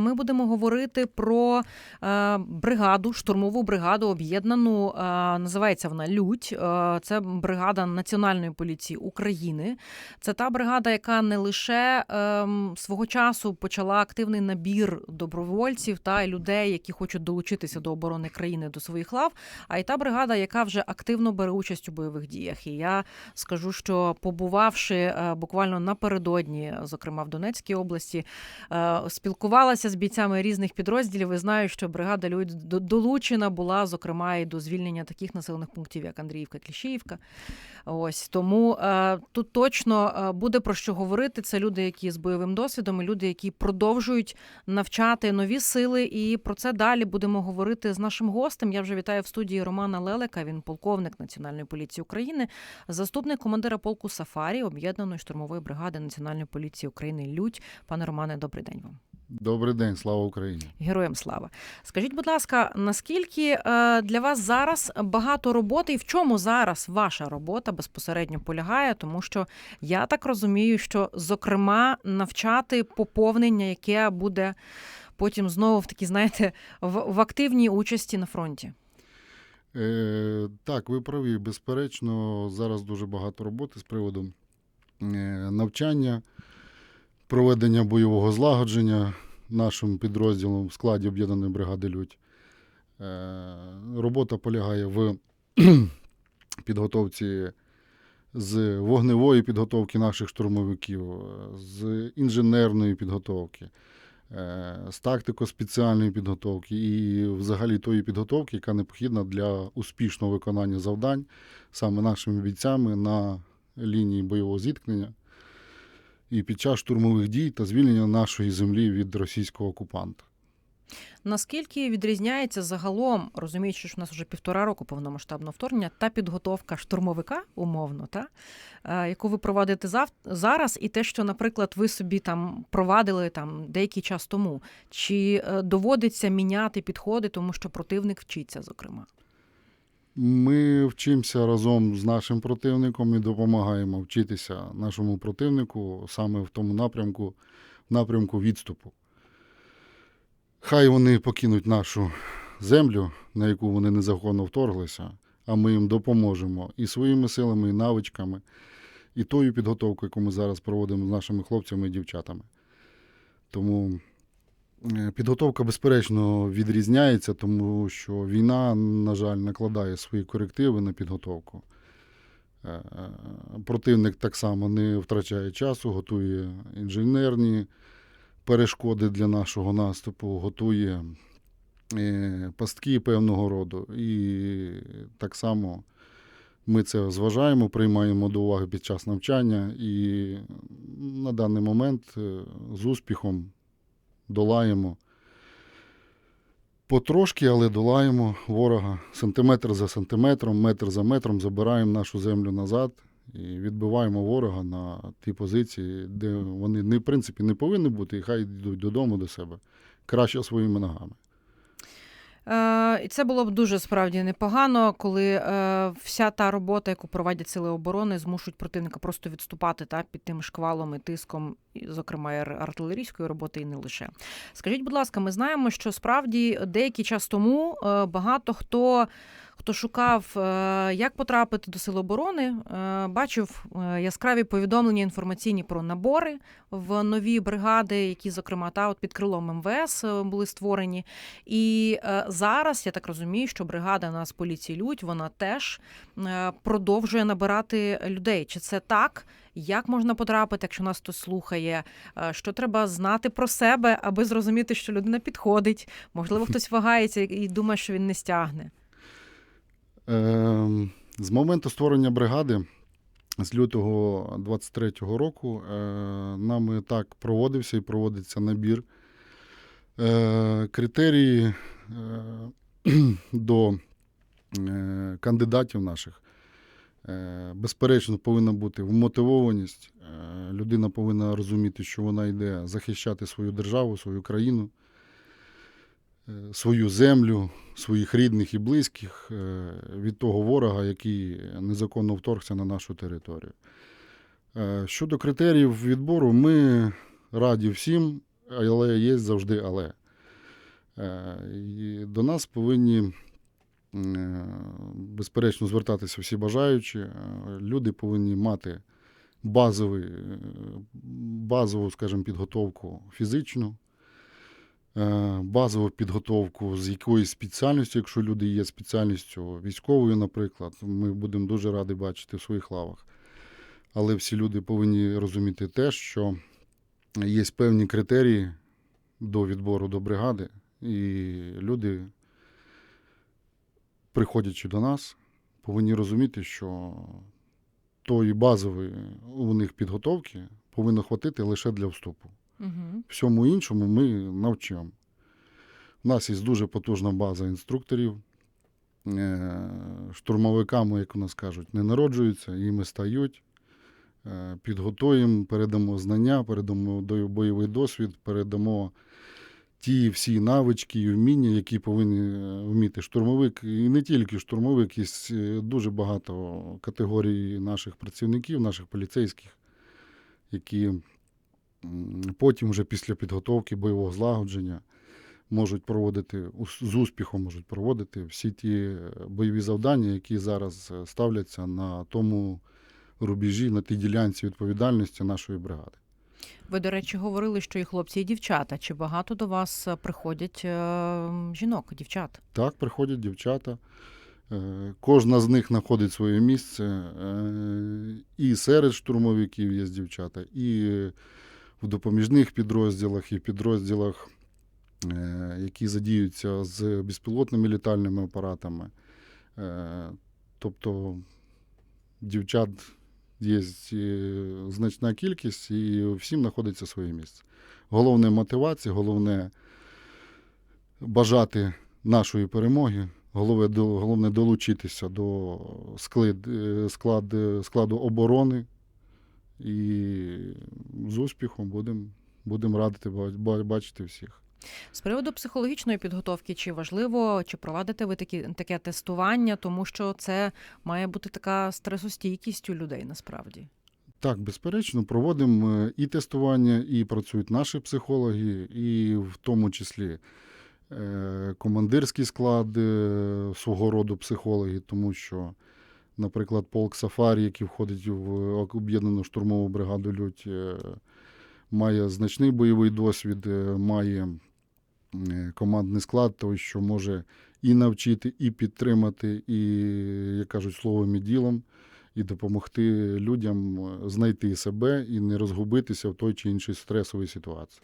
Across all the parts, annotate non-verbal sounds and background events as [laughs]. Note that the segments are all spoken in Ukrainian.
Ми будемо говорити про е, бригаду, штурмову бригаду об'єднану. Е, називається вона Людь. Е, це бригада Національної поліції України. Це та бригада, яка не лише е, свого часу почала активний набір добровольців та людей, які хочуть долучитися до оборони країни до своїх лав, а й та бригада, яка вже активно бере участь у бойових діях. І я скажу, що побувавши буквально напередодні, зокрема в Донецькій області, е, з бійцями різних підрозділів і знаю, що бригада Людь долучена була, зокрема, і до звільнення таких населених пунктів, як Андріївка, Кліщіївка. Ось тому е, тут точно е, буде про що говорити. Це люди, які з бойовим досвідом, і люди, які продовжують навчати нові сили. І про це далі будемо говорити з нашим гостем. Я вже вітаю в студії Романа Лелека. Він полковник Національної поліції України, заступник командира полку Сафарі об'єднаної штурмової бригади Національної поліції України Людь. Пане Романе, добрий день вам. Добрий день, слава Україні. Героям слава. Скажіть, будь ласка, наскільки е, для вас зараз багато роботи, і в чому зараз ваша робота безпосередньо полягає? Тому що я так розумію, що зокрема навчати поповнення, яке буде потім знову в такій, знаєте, в, в активній участі на фронті. Е, так, ви праві. Безперечно, зараз дуже багато роботи з приводу е, навчання, проведення бойового злагодження нашим підрозділом в складі об'єднаної бригади Людь. Е, робота полягає в [clears throat] підготовці з вогневої підготовки наших штурмовиків, з інженерної підготовки. е, з тактико-спеціальної підготовки і взагалі тої підготовки, яка необхідна для успішного виконання завдань саме нашими бійцями на лінії бойового зіткнення і під час штурмових дій та звільнення нашої землі від російського окупанта. Наскільки відрізняється загалом, розуміючи, що в нас вже півтора року повномасштабного вторгнення, та підготовка штурмовика, умовно, та, е, яку ви проводите зав... зараз, і те, що, наприклад, ви собі там провадили там деякий час тому, чи е, доводиться міняти підходи, тому що противник вчиться, зокрема? Ми вчимося разом з нашим противником і допомагаємо вчитися нашому противнику саме в тому напрямку, напрямку відступу. Хай вони покинуть нашу землю, на яку вони незаконно вторглися, а ми їм допоможемо і своїми силами, і навичками, і тою підготовкою, яку ми зараз проводимо з нашими хлопцями і дівчатами. Тому підготовка, безперечно, відрізняється, тому що війна, на жаль, накладає свої корективи на підготовку. Е, е, Противник так само не втрачає часу, готує інженерні перешкоди для нашого наступу, готує е, пастки певного роду. І так само ми це зважаємо, приймаємо до уваги під час навчання і на даний момент е, з успіхом долаємо. Потрошки, але долаємо ворога сантиметр за сантиметром, метр за метром забираємо нашу землю назад і відбиваємо ворога на ті позиції, де вони в принципі не повинні бути, і хай йдуть додому до себе краще своїми ногами. Е, І це було б дуже справді непогано, коли е, вся та робота, яку проводять сили оборони, змушують противника просто відступати та під тим шквалом і тиском, зокрема, артилерійської роботи, і не лише. Скажіть, будь ласка, ми знаємо, що справді деякий час тому е, багато хто. Хто шукав, е, як потрапити до Сил оборони, е, бачив е, яскраві повідомлення інформаційні про набори в нові бригади, які, зокрема, та от під крилом МВС були створені. І зараз я так розумію, що бригада нас поліції Людь вона теж продовжує набирати людей. Чи це так? Як можна потрапити, якщо нас хтось слухає? Що треба знати про себе, аби зрозуміти, що людина підходить? Можливо, [laughs] хтось вагається і думає, що він не стягне. Е, з моменту створення бригади з лютого 23-го року е, нами так проводився і проводиться набір. Е, критерії е, [clears throat] до кандидатів наших. Безперечно, повинна бути вмотивованість. Людина повинна розуміти, що вона йде захищати свою державу, свою країну, свою землю, своїх рідних і близьких е, від того ворога, який незаконно вторгся на нашу територію. Е, Щодо критеріїв відбору, ми раді всім, але є завжди але. Е, І до нас повинні, е, безперечно, звертатися всі бажаючі. Е, Люди повинні мати базовий, е, базову, скажімо, підготовку фізичну, е, базову підготовку з якоюсь спеціальністю, якщо люди є спеціальністю військовою, наприклад, ми будемо дуже раді бачити в своїх лавах. Але всі люди повинні розуміти те, що є певні критерії до відбору до бригади, і люди, приходячи до нас, повинні розуміти, що тої базової у них підготовки повинно хватити лише для вступу. Угу. Всьому іншому ми навчимо. У нас є дуже потужна база інструкторів. Е, Штурмовиками, як у нас кажуть, не народжуються, їми стають. Е, Підготуємо, передамо знання, передамо бойовий досвід, передамо ті всі навички і вміння, які повинні е, вміти штурмовик. І не тільки штурмовик, є дуже багато категорій наших працівників, наших поліцейських, які потім, вже після підготовки бойового злагодження, можуть проводити з успіхом можуть проводити всі ті е, бойові завдання, які зараз е, ставляться на тому рубежі, на тій ділянці відповідальності нашої бригади. Ви, до речі, говорили, що і хлопці, і дівчата. Чи багато до вас е, приходять жінок, дівчат? Так, приходять дівчата. Кожна з них знаходить своє місце. І серед штурмовиків є дівчата, і в допоміжних підрозділах, і підрозділах, е, які задіються з безпілотними літальними апаратами. Е, Тобто дівчат є е, значна кількість, і всім знаходиться своє місце. Головне мотивація, головне бажати нашої перемоги. Головне, головне долучитися до склад, склад, складу оборони і з успіхом будемо будем радити ба- ба- бачити всіх. З приводу психологічної підготовки, чи важливо, чи проводите ви такі, таке тестування, тому що це має бути така стресостійкість у людей насправді. Так, безперечно, проводимо е, і тестування, і працюють наші психологи, і в тому числі е, командирський склад е, свого роду психологи, тому що, наприклад, полк Сафарі, який входить в об'єднану штурмову бригаду Людь, е, має значний бойовий досвід, е, має е, командний склад, той, що може і навчити, і підтримати, і, як кажуть, словом і ділом і допомогти людям е, знайти себе і не розгубитися в той чи іншій стресовій ситуації.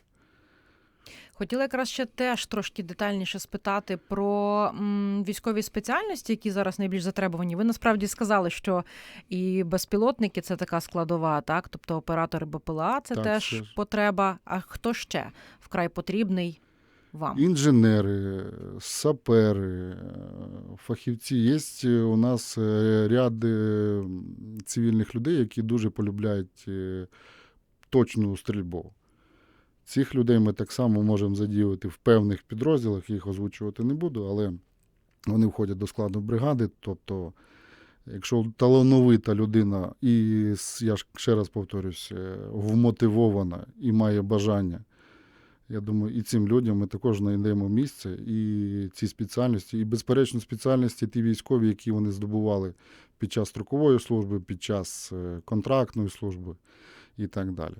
Хотіла якраз ще теж трошки детальніше спитати про м, військові спеціальності, які зараз найбільш затребувані. Ви насправді сказали, що і безпілотники це така складова, так? Тобто оператори БПЛА це Так, теж це потреба. А хто ще вкрай потрібний вам? Інженери, сапери, е, фахівці. Є у нас е, ряд е, цивільних людей, які дуже полюбляють е, точну стрільбу. Цих людей ми так само можемо задіювати в певних підрозділах, їх озвучувати не буду, але вони входять до складу бригади. Тобто, якщо талановита людина, і я ще раз повторюсь, е, вмотивована і має бажання, я думаю, і цим людям ми також знайдемо місце, і ці спеціальності, і, безперечно, спеціальності ті військові, які вони здобували під час строкової служби, під час е, контрактної служби і так далі.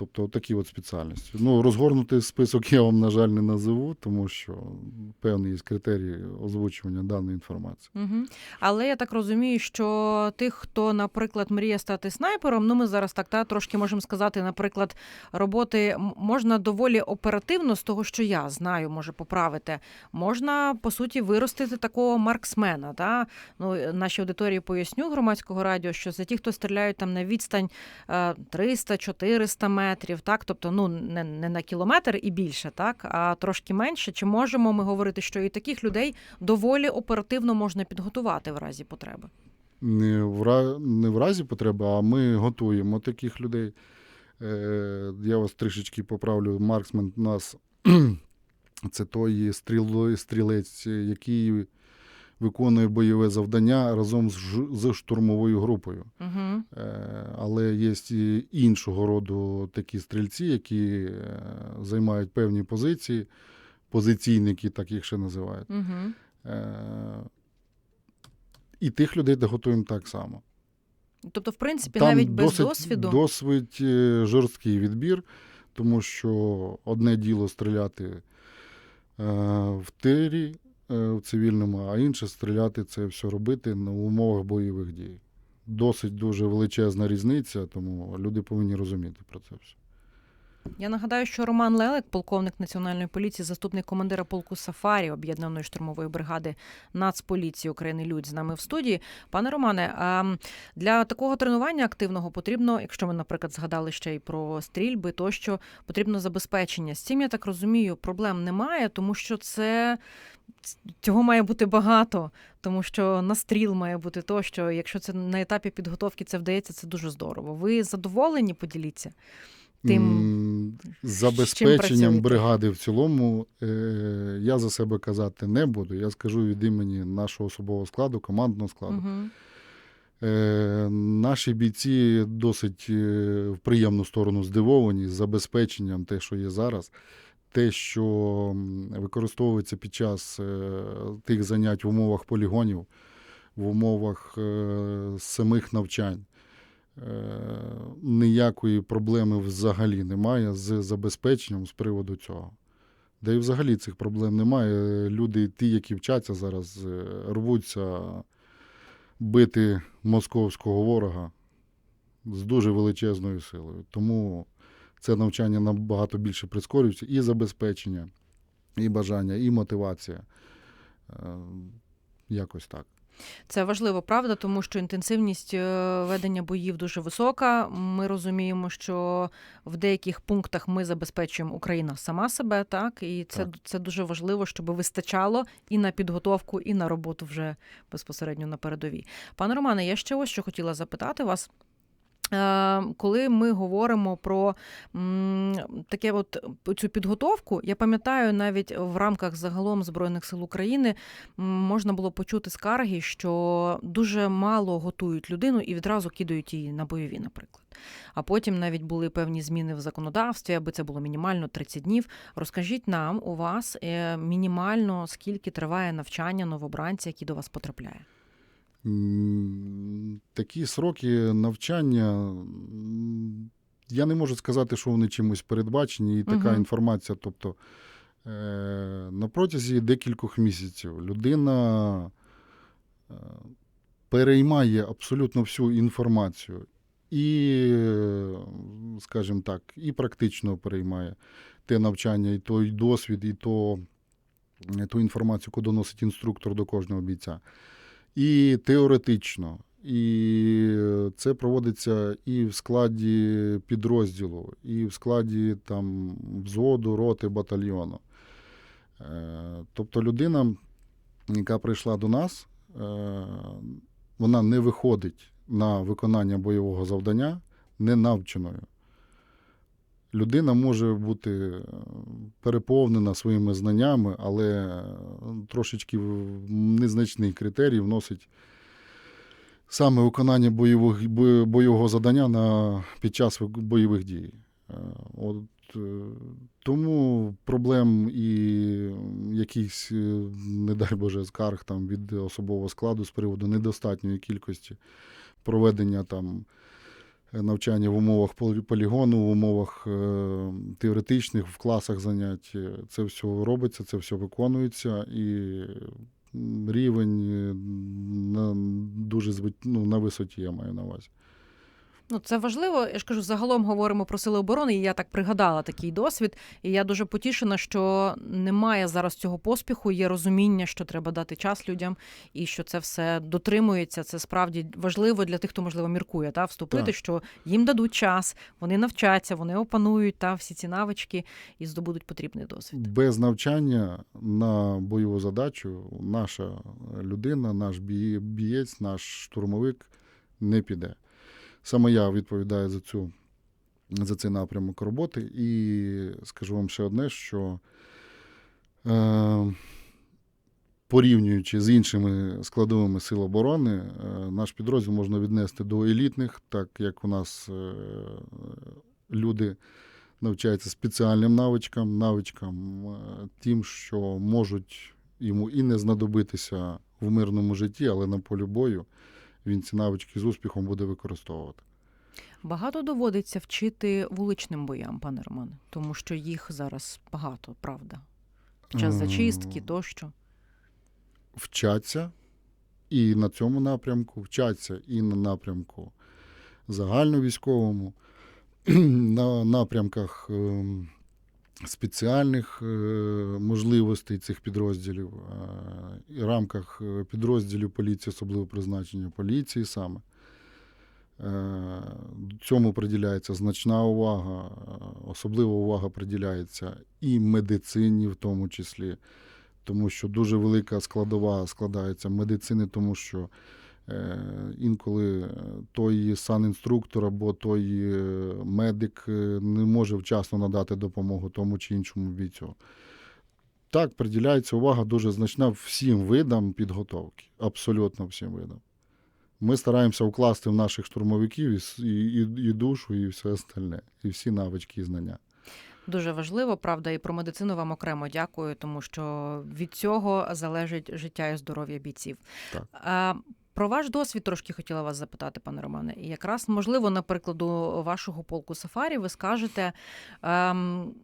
Тобто такі от спеціальності. Ну, розгорнутий список я вам, на жаль, не назову, тому що певні є критерії озвучування даної інформації. Угу. Але я так розумію, що тих, хто, наприклад, мріє стати снайпером, ну ми зараз так та трошки можемо сказати, наприклад, роботи можна доволі оперативно з того, що я знаю, може поправити. Можна по суті виростити такого марксмена. Та ну е, нашій аудиторії поясню громадського радіо, що це ті, хто стріляють там на відстань е, 300-400 метрів, так тобто ну не, не на кілометр і більше, так а трошки менше. Чи можемо ми говорити, що і таких людей доволі оперативно можна підготувати в разі потреби. Не в, не в разі потреби, а ми готуємо таких людей. Е, я вас трішечки поправлю. Марксмен у нас [clears throat] це той стріл, стрілець, який виконує бойове завдання разом з, ж- з штурмовою групою. Угу. Е, Але є і іншого роду такі стрільці, які е, займають певні позиції, позиційники, так їх ще називають. Угу. Е, І тих людей готуємо так само. Тобто, в принципі, навіть без досить, досвіду. досить жорсткий відбір, тому що одне діло стріляти е, в тирі в цивільному, а інше стріляти це все робити на умовах бойових дій. Досить дуже величезна різниця, тому люди повинні розуміти про це все. Я нагадаю, що Роман Лелек, полковник національної поліції, заступник командира полку Сафарі об'єднаної штурмової бригади Нацполіції України Людь з нами в студії. Пане Романе, для такого тренування активного потрібно, якщо ми, наприклад, згадали ще й про стрільби, то що потрібно забезпечення. З цим я так розумію, проблем немає, тому що це. Цього має бути багато, тому що настріл має бути то, що якщо це на етапі підготовки це вдається, це дуже здорово. Ви задоволені? Поділіться тим, Забезпеченням чим бригади в цілому е, я за себе казати не буду. Я скажу від імені нашого особового складу, командного складу. Угу. Е, наші бійці досить е, в приємну сторону здивовані з забезпеченням те, що є зараз. Те, що використовується під час е, тих занять в умовах полігонів, в умовах е, самих навчань. Е, ніякої проблеми взагалі немає з забезпеченням з приводу цього. Да і взагалі цих проблем немає. Люди, ті, які вчаться зараз, рвуться бити московського ворога з дуже величезною силою. Тому це навчання набагато більше прискорюється і забезпечення, і бажання, і мотивація. Е, Якось так. Це важливо, правда, тому що інтенсивність е, ведення боїв дуже висока. Ми розуміємо, що в деяких пунктах ми забезпечуємо Україна сама себе, так і це, Так. це дуже важливо, щоб вистачало і на підготовку, і на роботу вже безпосередньо на передовій. Пане Романе, я ще ось що хотіла запитати вас. Е, Коли ми говоримо про таке, от цю підготовку, я пам'ятаю, навіть в рамках загалом збройних сил України можна було почути скарги, що дуже мало готують людину і відразу кидають її на бойові, наприклад. А потім навіть були певні зміни в законодавстві, аби це було мінімально 30 днів. Розкажіть нам у вас е, мінімально скільки триває навчання новобранця, який до вас потрапляє. Такі сроки навчання. Я не можу сказати, що вони чимось передбачені, і така Мгм. інформація. Тобто е, на протязі декількох місяців людина е, переймає абсолютно всю інформацію. І, скажімо так, і практично переймає те навчання, і той досвід, і то, е, ту інформацію, яку доносить інструктор до кожного бійця і теоретично. І це проводиться і в складі підрозділу, і в складі там, взводу, роти, батальйону. Е, Тобто людина, яка прийшла до нас, е, вона не виходить на виконання бойового завдання ненавченою. Людина може бути е, переповнена своїми знаннями, але е, трошечки незначний критерій вносить саме виконання бойових, бойового завдання на, під час бойових дій. Е, От, тому проблем і якихось, не дай Боже, скарг там, від особового складу з приводу недостатньої кількості проведення там навчання в умовах полі- полігону, в умовах е, теоретичних, в класах занять. Е, Це все робиться, це все виконується, і рівень е, на, дуже ну, на висоті, я маю на увазі. Ну, це важливо. Я ж кажу, загалом говоримо про сили оборони, і я так пригадала такий досвід. І я дуже потішена, що немає зараз цього поспіху. Є розуміння, що треба дати час людям, і що це все дотримується. Це справді важливо для тих, хто можливо міркує, та вступити, Так. що їм дадуть час, вони навчаться, вони опанують та всі ці навички і здобудуть потрібний досвід. Без навчання на бойову задачу наша людина, наш бієць, наш штурмовик не піде. Саме я відповідаю за цю за цей напрямок роботи. І скажу вам ще одне, що е, порівнюючи з іншими складовими сил оборони, е, наш підрозділ можна віднести до елітних, так як у нас е, люди навчаються спеціальним навичкам, навичкам е, тим, що можуть йому і не знадобитися в мирному житті, але на полі бою він ці навички з успіхом буде використовувати. Багато доводиться вчити вуличним боям, пане Романе, тому що їх зараз багато, правда. Під час зачистки тощо. вчаться і на цьому напрямку, вчаться і на напрямку загальновійськовому, [clears throat] на напрямках ем, спеціальних е, можливостей цих підрозділів, е, і рамках е, підрозділів поліції, особливо призначення поліції саме. Цьому приділяється значна увага, особлива увага приділяється і медицині, в тому числі тому що дуже велика складова складається медицини, тому що інколи е, той санінструктор або той е, медик е, не може вчасно надати допомогу тому чи іншому бійцю. Так, приділяється увага дуже значна всім видам підготовки, абсолютно всім видам. Ми стараємося вкласти в наших штурмовиків і, і, і, і душу, і все остальне, і всі навички і знання. Дуже важливо, правда, і про медицину вам окремо дякую, тому що від цього залежить життя і здоров'я бійців. Так. Про ваш досвід трошки хотіла вас запитати, пане Романе. І якраз, можливо, на прикладу вашого полку Сафарі ви скажете, ем,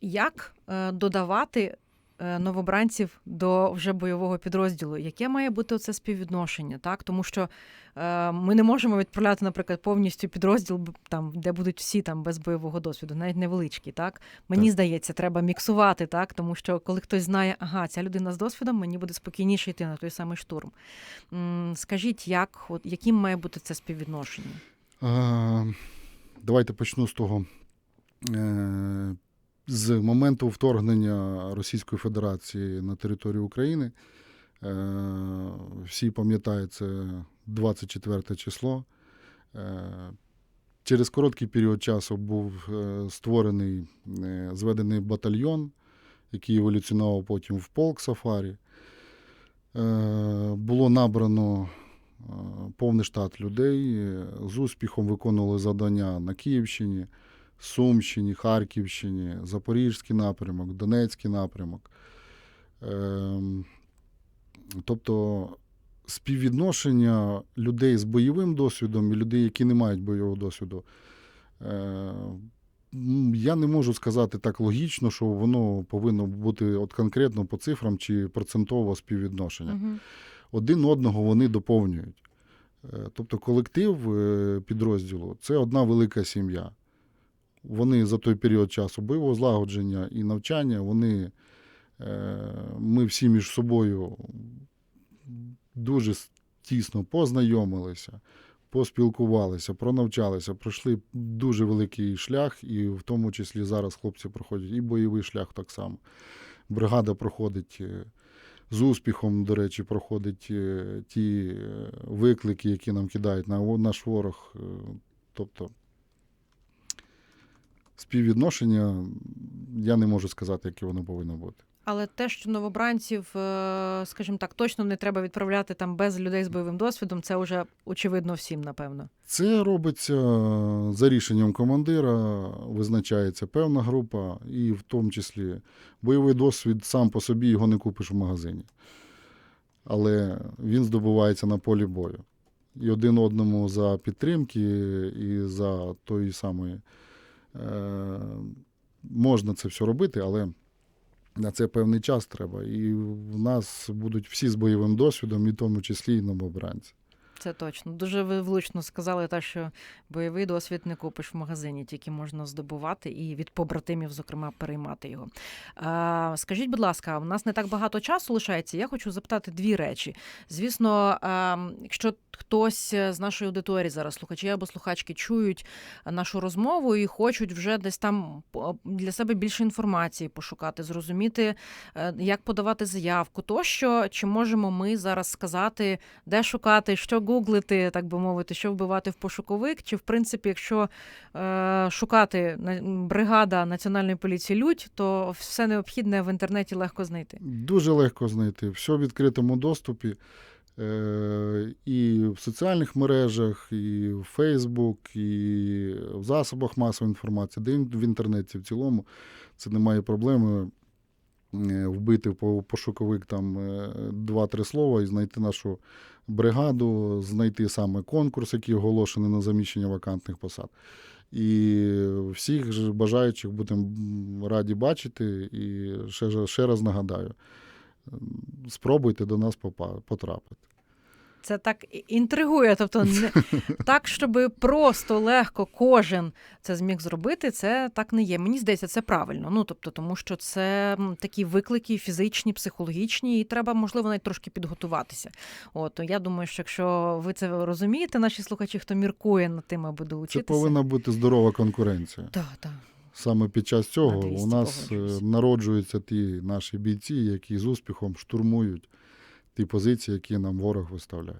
як е, додавати новобранців до вже бойового підрозділу, яке має бути це співвідношення, так? Тому що е, ми не можемо відправляти, наприклад, повністю підрозділ, там, де будуть всі там без бойового досвіду, навіть невеличкі, так? Мені Так. здається, треба міксувати, так? Тому що коли хтось знає, ага, ця людина з досвідом, мені буде спокійніше йти на той самий штурм. М, Скажіть, як, от, яким має бути це співвідношення? Е, Давайте почну з того. З моменту вторгнення Російської Федерації на територію України, е, всі пам'ятають, це 24 число. Е, Через короткий період часу був е, створений, зведений батальйон, який еволюціонував потім в полк Сафарі. Було набрано повний штат людей, з успіхом виконували завдання на Київщині, Сумщині, Харківщині, Запорізький напрямок, Донецький напрямок. Ем, Тобто співвідношення людей з бойовим досвідом і людей, які не мають бойового досвіду. е, Я не можу сказати так логічно, що воно повинно бути от конкретно по цифрам чи процентово співвідношення Угу. один одного вони доповнюють. Е, Тобто колектив е, підрозділу це одна велика сім'я. Вони за той період часу бойового злагодження і навчання, вони, е, ми всі між собою дуже тісно познайомилися, поспілкувалися, пронавчалися, пройшли дуже великий шлях, і в тому числі зараз хлопці проходять і бойовий шлях так само. Бригада проходить е, з успіхом, до речі, проходить е, ті виклики, які нам кидають на наш ворог. Тобто співвідношення я не можу сказати, яке воно повинно бути. Але те, що новобранців, е, скажімо так, точно не треба відправляти там без людей з бойовим досвідом, це вже очевидно всім, напевно. Це робиться за рішенням командира, визначається певна група, і в тому числі бойовий досвід сам по собі його не купиш в магазині. Але він здобувається на полі бою. І один одному за підтримки, і за тої самої. Е, можна це все робити, але на це певний час треба. І в нас будуть всі з бойовим досвідом, і в тому числі і новобранці. Це точно. Дуже ви влучно сказали, те, що бойовий досвід не купиш в магазині, тільки можна здобувати і від побратимів, зокрема, переймати його. А, скажіть, будь ласка, у нас не так багато часу лишається. Я хочу запитати дві речі. Звісно, а, якщо хтось з нашої аудиторії зараз, слухачі або слухачки, чують нашу розмову і хочуть вже десь там для себе більше інформації пошукати, зрозуміти, е, як подавати заявку, тощо чи можемо ми зараз сказати, де шукати, що гуглити, так би мовити, що вбивати в пошуковик, чи в принципі, якщо е, шукати бригада національної поліції Людь, то все необхідне в інтернеті легко знайти. Дуже легко знайти. Все в відкритому доступі. Е, І в соціальних мережах, і в Фейсбук, і в засобах масової інформації, де в інтернеті в цілому це немає проблеми е, вбити по пошуковик там е, два-три слова і знайти нашу бригаду, знайти саме конкурс, який оголошений на заміщення вакантних посад. І всіх ж бажаючих будемо раді бачити. І ще, ще раз нагадаю, спробуйте до нас потрапити. Це так інтригує. Тобто, не [laughs] так, щоб просто легко кожен це зміг зробити, це так не є. Мені здається, це правильно. Ну тобто, тому що це такі виклики фізичні, психологічні, і треба, можливо, навіть трошки підготуватися. От я думаю, що якщо ви це розумієте, наші слухачі, хто міркує над тим, аби Це повинна бути здорова конкуренція. Так, так. Саме під час цього На 200 у нас е, погоджуюсь. народжуються ті наші бійці, які з успіхом штурмують ті позиції, які нам ворог виставляє.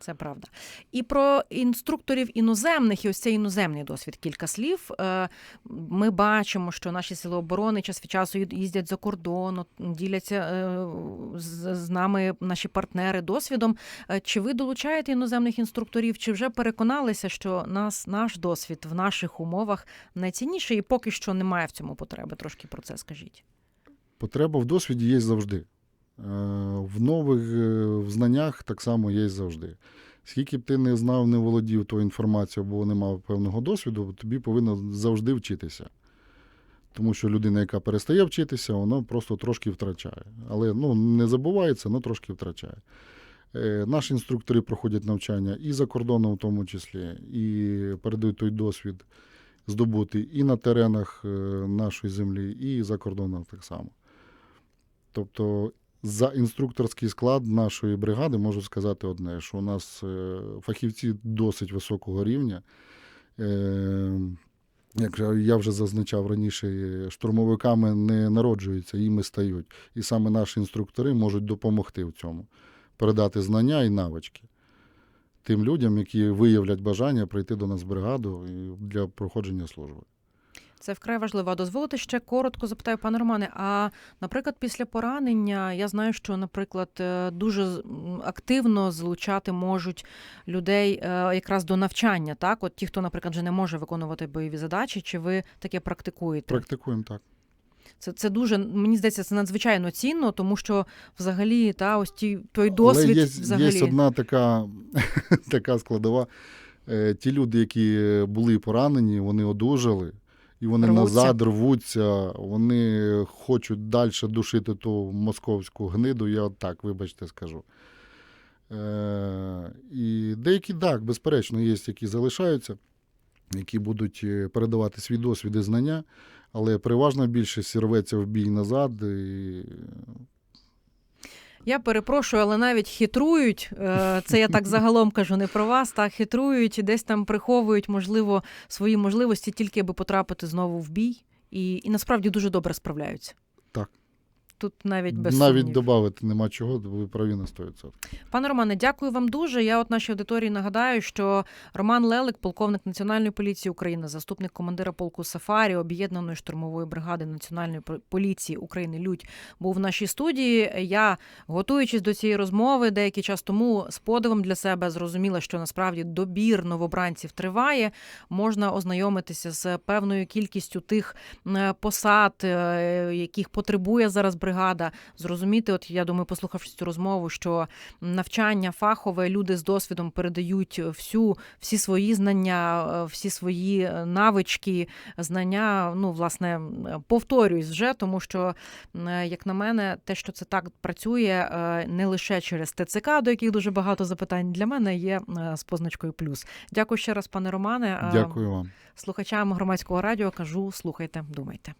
Це правда. І про інструкторів іноземних, і ось цей іноземний досвід. Кілька слів. Е, Ми бачимо, що наші сили оборони час від часу їздять за кордон, діляться е, з нами наші партнери досвідом. Е, Чи ви долучаєте іноземних інструкторів? Чи вже переконалися, що нас наш досвід в наших умовах найцінніший, і поки що немає в цьому потреби? Трошки про це скажіть. Потреба в досвіді є завжди. Е, В нових е, в знаннях так само є завжди. Скільки б ти не знав, не володів тою інформацією або не мав певного досвіду, тобі повинно завжди вчитися. Тому що людина, яка перестає вчитися, вона просто трошки втрачає. Але ну, не забувається, але трошки втрачає. Е, Наші інструктори проходять навчання і за кордоном, в тому числі, і передають той досвід здобутий і на теренах нашої землі, і за кордоном так само. Тобто, за інструкторський склад нашої бригади можу сказати одне, що у нас е, фахівці досить високого рівня. Е, Як я вже зазначав раніше, е, штурмовиками не народжуються, іми стають. І саме наші інструктори можуть допомогти в цьому, передати знання і навички тим людям, які виявлять бажання прийти до нас в бригаду для проходження служби. Це вкрай важливо. А дозволите ще коротко запитаю, пане Романе. А наприклад, після поранення я знаю, що, наприклад, е, дуже активно залучати можуть людей е, якраз до навчання. Так, от ті, хто, наприклад, вже не може виконувати бойові задачі, чи ви таке практикуєте? Практикуємо так. Це, це дуже мені здається, це надзвичайно цінно, тому що взагалі та ось ті той досвід Але є, взагалі є одна така, [laughs] така складова. Е, Ті люди, які були поранені, вони одужали, і вони Рвуться. назад рвуться, вони хочуть далі душити ту московську гниду, я так, вибачте, скажу. Е, І деякі, так, безперечно, є, які залишаються, які будуть е, передавати свій досвід і знання, але переважна більшість рветься в бій назад. І Я перепрошую, але навіть хитрують. е, Це я так загалом кажу не про вас. Так хитрують десь там приховують, можливо, свої можливості тільки аби потрапити знову в бій, і, і насправді дуже добре справляються. Так. Тут навіть без навіть додати нема чого, ви праві на 100%. Пане Романе, дякую вам дуже. Я от нашій аудиторії нагадаю, що Роман Лелик, полковник Національної поліції України, заступник командира полку Сафарі, об'єднаної штурмової бригади Національної поліції України Людь, був в нашій студії. Я, готуючись до цієї розмови, деякий час тому з подивом для себе зрозуміла, що насправді добір новобранців триває. Можна ознайомитися з певною кількістю тих е, посад, е, яких потребує зараз бригада. Зрозуміти, от я думаю, послухавши цю розмову, що навчання фахове люди з досвідом передають всю всі свої знання, е, всі свої е, навички, знання. Ну, власне, повторююсь вже, тому що, е, як на мене, те, що це так працює, не лише через ТЦК, до яких дуже багато запитань для мене є з позначкою плюс. Дякую ще раз, пане Романе. Дякую вам. Слухачам громадського радіо кажу: слухайте, думайте.